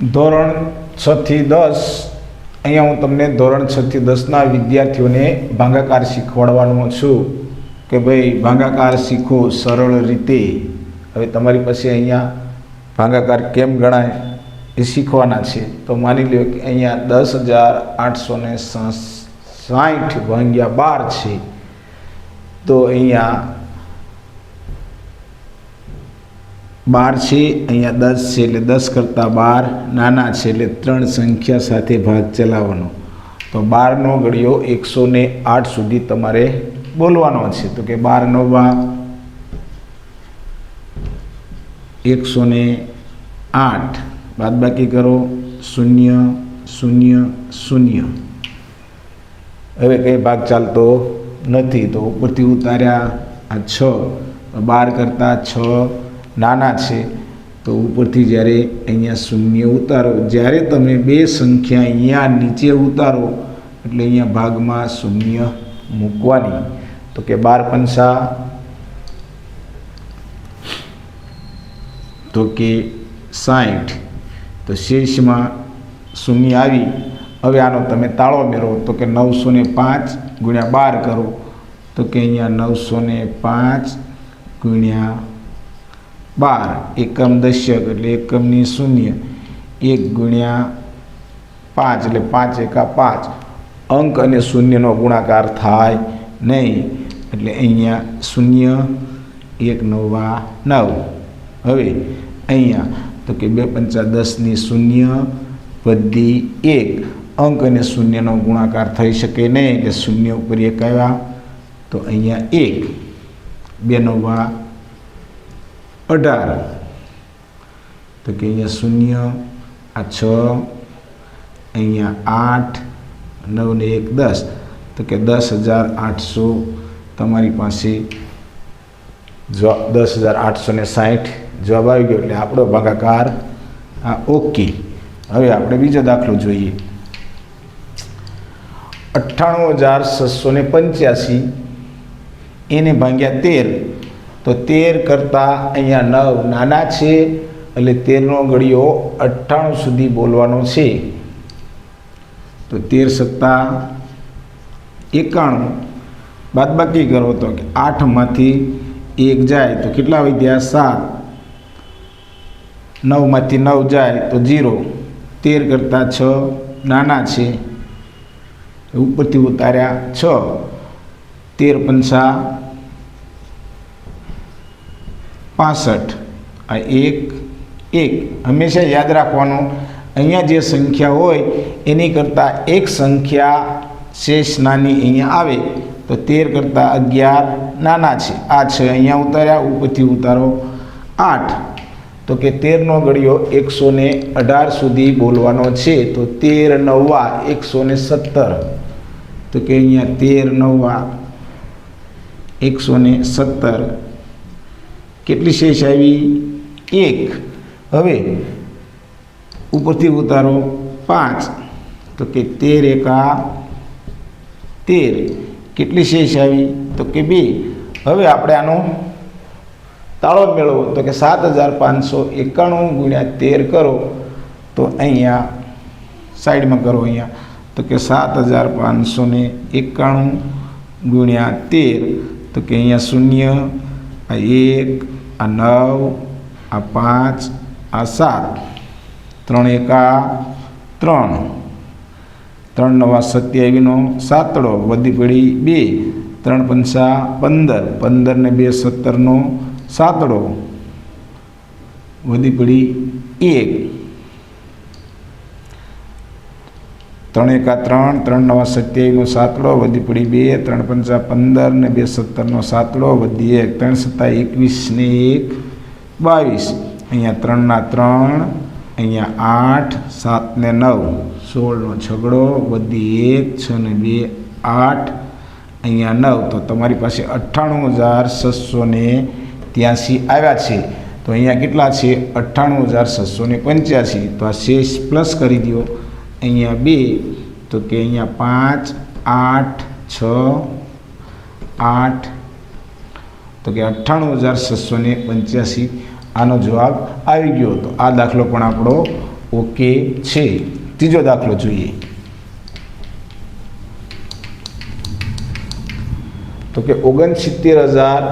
ધોરણ છથી દસ, અહીંયા હું તમને ધોરણ છથી દસના વિદ્યાર્થીઓને ભાગાકાર શીખવાડવાનો છું કે ભાઈ ભાગાકાર શીખો સરળ રીતે. હવે તમારી પાસે અહીંયા ભાગાકાર કેમ ગણાય એ શીખવાના છે. તો માની લો કે અહીંયા દસ હજાર આઠસો ને સાઠ ભાગ્યા બાર છે. તો અહીંયા બાર છે, અહીંયા દસ છે એટલે દસ કરતાં બાર, નાના છે એટલે ત્રણ સંખ્યા સાથે ભાગ ચલાવવાનો. તો બારનો ઘડિયો એકસો ને આઠ સુધી તમારે બોલવાનો છે. તો કે બારનો ભાગ એકસો ને આઠ. બાદ બાકી કરો, શૂન્ય શૂન્ય શૂન્ય. હવે કંઈ ભાગ ચાલતો નથી. તો ઉપરથી ઉતાર્યા આ છ. બાર કરતાં છ નાના છે, તો ઉપરથી જ્યારે અહીંયા શૂન્ય ઉતારો, જ્યારે તમે બે સંખ્યા અહીંયા નીચે ઉતારો, એટલે અહીંયા ભાગમાં શૂન્ય મૂકવાની. તો કે બાર પંચા તો કે સાઠ તો શેષમાં શૂન્ય આવી. હવે આનો તમે તાળો મેળવો, તો કે નવસો ને પાંચ ગુણ્યા બાર કરો, તો કે અહીંયા નવસો ને પાંચ ગુણ્યા બાર. એકમ દશક એટલે એકમની શૂન્ય. એક ગુણ્યા પાંચ એટલે પાંચ એકા પાંચ. અંક અને શૂન્યનો ગુણાકાર થાય નહીં. એટલે અહીંયા શૂન્ય, એક નવા નવ. હવે અહીંયા તો કે બે પંચા દસની શૂન્ય વધી એક. અંક અને શૂન્યનો ગુણાકાર થઈ શકે નહીં. એટલે શૂન્ય ઉપર એક આવ્યા. તો અહીંયા એક. બે નવા અઢાર. તો કે અહીંયા શૂન્ય, આ છ, અહીંયા આઠ, નવ ને એક દસ. તો કે દસ હજાર આઠસો તમારી પાસે જવાબ દસ હજાર આઠસો ને સાઠ જવાબ આવી ગયો એટલે આપણો ભાગાકાર આ ઓકે હવે આપણે બીજો દાખલો જોઈએ. અઠ્ઠાણું હજાર છસો ને પંચ્યાસી. એને ભાગ્યા તેર. તો તેર કરતાં અહીંયા નવ નાના છે એટલે તેરનો ગળિયો અઠ્ઠાણું સુધી બોલવાનો છે. તો તેર સત્તા એકાણું. બાદબાકી કરો તો કે આઠમાંથી એક જાય તો કેટલા વધ્યા સાત. નવમાંથી નવ જાય તો જીરો તેર કરતાં છ નાના છે. ઉપરથી ઉતાર્યા છ. તેર પંચા પાસઠ, આ એક એક. હંમેશા યાદ રાખવાનું. અહીંયા જે સંખ્યા હોય, એની કરતાં એક સંખ્યા શેષ નાની અહીંયા આવે, તો તેર કરતાં અગિયાર નાના છે. આ છે, અહીંયા ઉતાર્યા, ઉપરથી ઉતારો આઠ. તો કે તેરનો ગળિયો એકસો ને અઢાર સુધી બોલવાનો છે, તો તેર નવ્વા એકસો ને સત્તર. તો કે અહીંયા તેર નવ્વા એકસો ને સત્તર. કેટલી શેષ આવી? એક. હવે ઉપરથી ઉતારો પાંચ. તો કે તેર એકા તેર. કેટલી શેષ આવી? તો કે બે. હવે આપણે આનો તાળો મેળવો. તો કે સાત હજાર પાંચસો એકાણું ગુણ્યા તેર કરો. તો અહીંયા સાઈડમાં કરો અહીંયા. તો કે સાત હજાર પાંચસો ને એકાણું ગુણ્યા તેર. તો કે અહીંયા શૂન્ય, આ એક આ નવ, આ પાંચ, આ સાત. ત્રણ એકા, ત્રણ. ત્રણ નવા સત્યાવીનો સાતડો, વધી પડી બે. ત્રણ પંચા પંદર. પંદર ને બે સત્તરનો સાતડો, વધી પડી એક. ત્રણ એકા ત્રણ ત્રણ નવા સત્યાવીસનો સાતડો વધી પડી બે, ત્રણ પંચા પંદર ને બે સત્તરનો સાતડો વધી એક, ત્રણ સત્તા એકવીસ ને એક, બાવીસ. અહીંયા ત્રણના ત્રણ, અહીંયા આઠ, સાત ને નવ. સોળનો છગડો, વધી એક, છ ને બે, આઠ. અહીંયા નવ. તો તમારી પાસે અઠ્ઠાણું હજાર છસો ને ત્યાંસી આવ્યા છે. તો અહીંયા કેટલા છે? અઠ્ઠાણું હજાર છસો ને પંચ્યાસી. તો આ શેષ પ્લસ કરી દો અહીંયા બે, તો કે અહીંયા પાંચ, આઠ, છ, આઠ, તો કે અઠ્ઠાણું હજાર છસો ને પંચ્યાસી. આનો જવાબ આવી ગયો હતો. આ દાખલો પણ આપણો ઓકે છે. ત્રીજો દાખલો જોઈએ. તો કે ઓગણસિત્તેર હજાર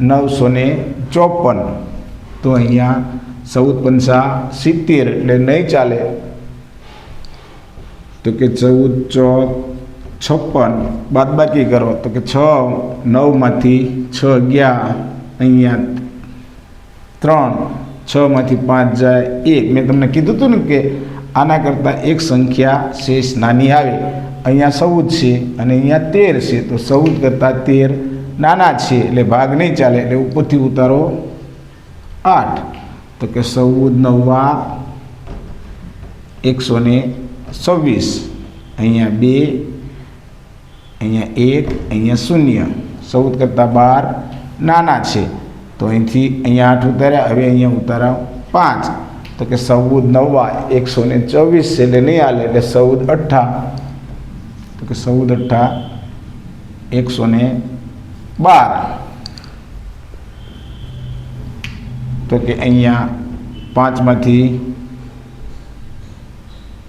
નવસો ને ચોપન. તો અહીંયા ચૌદ પંચા સિત્તેર, એટલે નહીં ચાલે. તો કે ચૌદ ચોક છપ્પન, બાદબાકી કરો. તો કે છ, નવમાંથી છ ગયા, અહીંયા ત્રણ, છમાંથી પાંચ જાય, એક. મેં તમને કીધું હતું ને કે આના કરતાં એક સંખ્યા શેષ નાની આવે. અહીંયા ચૌદ છે અને અહીંયા તેર છે. તો ચૌદ કરતાં તેર નાના છે, એટલે ભાગ નહીં ચાલે, એટલે ઉપરથી ઉતારો આઠ. તો કે ચૌદ નવા એકસો ને છવ્વીસ. અહીંયા બે, અહીંયા એક, અહીંયા શૂન્ય. ચૌદ કરતાં બાર નાના છે. તો અહીંથી અહીંયા આઠ ઉતાર્યા. હવે અહીંયા ઉતારા પાંચ. તો કે ચૌદ નવા, એકસો ને ચોવીસ છે એટલે નહીં હાલે, એટલે ચૌદ અઠ્ઠા. તો કે ચૌદ અઠ્ઠા, એકસો ને બાર. તો કે અહીંયા પાંચમાંથી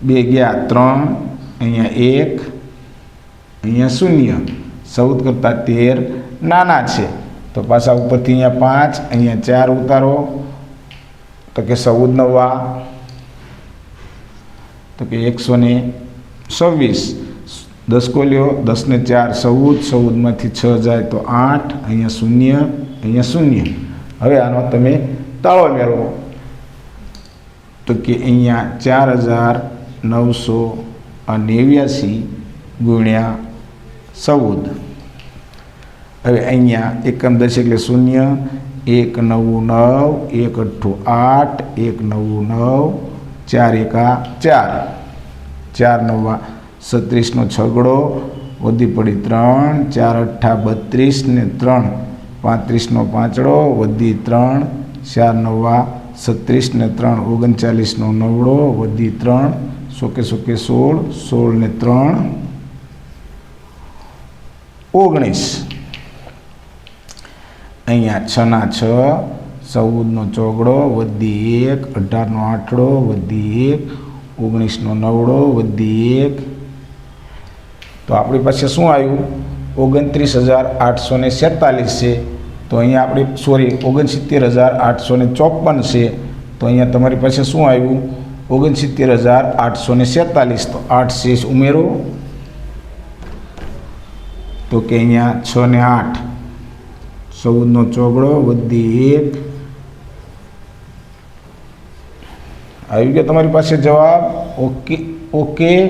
બે ગયા ત્રણ, અહીંયા એક, અહીંયા શૂન્ય. ચૌદ કરતાં તેર નાના છે. તો પાછા ઉપરથી અહીંયા પાંચ, અહીંયા ચાર ઉતારો. તો કે ચૌદ નવા. તો કે એકસો ને છવ્વીસ. દસ કોલ્યો દસને ચાર ચૌદ, ચૌદમાંથી છ જાય તો આઠ, અહીંયા શૂન્ય અહીંયા શૂન્ય. હવે આનો તમે તાળો મેળવો. તો કે અહીંયા ચાર હજાર નવસો નેવ્યાસી ગુણ્યા ચૌદ. હવે અહીંયા એકમ દસ એટલે શૂન્ય, એક નવું નવ, એક અઠ્ઠું આઠ, એક નવું નવ, ચાર એકા ચાર. ચાર નવા છત્રીસનો છગડો, વધી પડી ત્રણ, ચાર અઠ્ઠા બત્રીસ ને ત્રણ. પાંત્રીસનો પાંચડો, વધી ત્રણ. ચાર નવા છત્રીસ ને ત્રણ, ઓગણચાલીસનો નવડો, વધી ત્રણ. સોકે સોકે સોળ સોળ ને ત્રણ. ઓગણીસ. અહીંયા છના છ ચૌદનો ચોગડો, વધી એક અઢારનો આઠડો વધી એક ઓગણીસનો નવડો, વધી એક. તો આપણી પાસે શું આવ્યું? ઓગણત્રીસ હજાર આઠસો ને સેતાલીસ છે. તો અહીંયા આપણી સોરી ઓગણસિત્તેર હજાર આઠસો ને ચોપન છે. તો અહીંયા તમારી પાસે શું આવ્યું? ઓગણસિત્તેર હજાર આઠસો ને સેતાલીસ. તો આઠ શેષ ઉમેરો. તો કે અહીંયા છ ને આઠ. ચૌદનો ચોગડો, વધી એક. આવી ગયો તમારી પાસે જવાબ? Okay okay.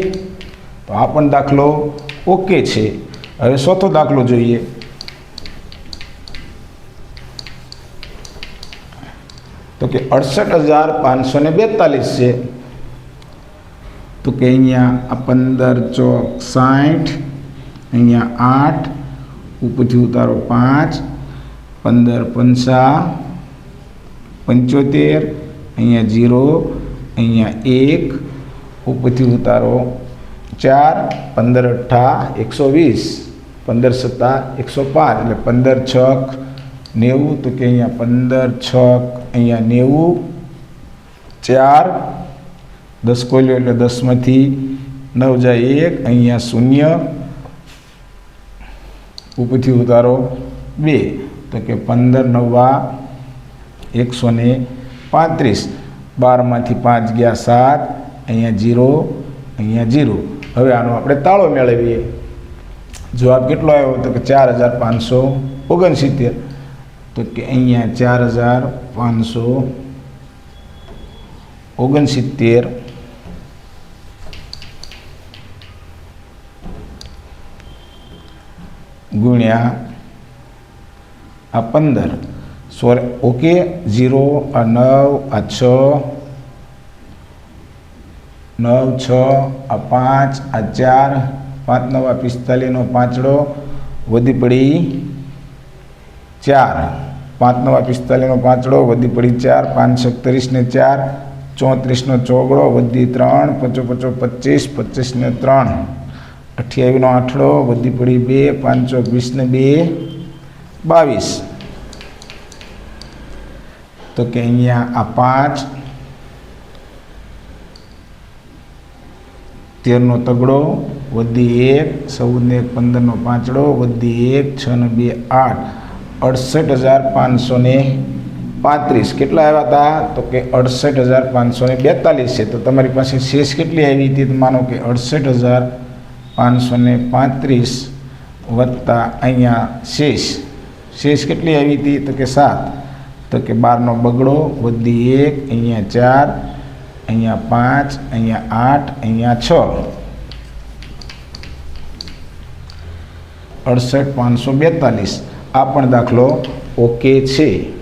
તો આ પણ દાખલો ઓકે છે. હવે ચોથો દાખલો જોઈએ. તો કે અડસઠ હજાર પાંચસો ને બેતાલીસ છે. તો કે અહીંયા આ પંદર ચોક સાઠ, અહીંયા આઠ, ઉપરથી ઉતારો પાંચ, પંદર પંચા, પંચોતેર, અહીંયા જીરો, અહીંયા એક, ઉપરથી ઉતારો ચાર, પંદર અઠ્ઠા એકસો વીસ, પંદર સત્તા એકસો પાંચ એટલે પંદર છક નેવું તો કે અહીંયા પંદર, છ, અહીંયા નેવું, ચાર, દસ કોલ્યો એટલે દસમાંથી નવ જાય એક, અહીંયા શૂન્ય. ઉપરથી ઉતારો બે, તો કે પંદર, નવા, એકસો ને પાંત્રીસ. બારમાંથી પાંચ ગયા સાત, અહીંયા જીરો અહીંયા જીરો. હવે આનો આપણે તાળો મેળવીએ. જવાબ કેટલો આવ્યો તો કે ચાર હજાર પાંચસો ઓગણસિત્તેર. તો કે અહીંયા ચાર હજાર પાંચસો ઓગણસિત્તેર. ગુણ્યા આ પંદર. સોરી ઓકે ઝીરો આ નવ, આ છ. નવ, છ, આ પાંચ, આ ચાર, પાંચ નવ પિસ્તાલીસનો પાંચડો. વધી પડી ચાર. પાંચ નવા પિસ્તાલીસનો પાંચડો, વધી પડી ચાર. પાંચ સત્તરીસને ચાર. ચોત્રીસનો ચોગડો, વધી ત્રણ. પચો પચો પચીસ, પચીસને ત્રણ. અઠ્યાવીસનો આઠડો, વધી પડી બે. પાંચસો વીસને બે. બાવીસ. તો કે અહીંયા આ પાંચ. તેરનો તગડો, વધી એક. ચૌદને એક પંદરનો પાંચડો, વધી એક. છ ને બે, આઠ. અડસઠ હજાર પાંચસો ને પાંત્રીસ. કેટલા આવ્યા હતા? તો કે અડસઠ હજાર પાંચસો ને બેતાલીસ છે. તો તમારી પાસે શેષ કેટલી આવી હતી? તો માનો કે અડસઠ હજાર પાંચસો ને પાંત્રીસ વત્તા અહીંયા શેષ. શેષ કેટલી આવી હતી? તો કે સાત. તો કે બારનો બગડો, વધી એક, અહીંયા ચાર, અહીંયા પાંચ, અહીંયા આઠ, અહીંયા છ. અડસઠ પાંચસો બેતાલીસ. આ પણ દાખલો ઓકે છે.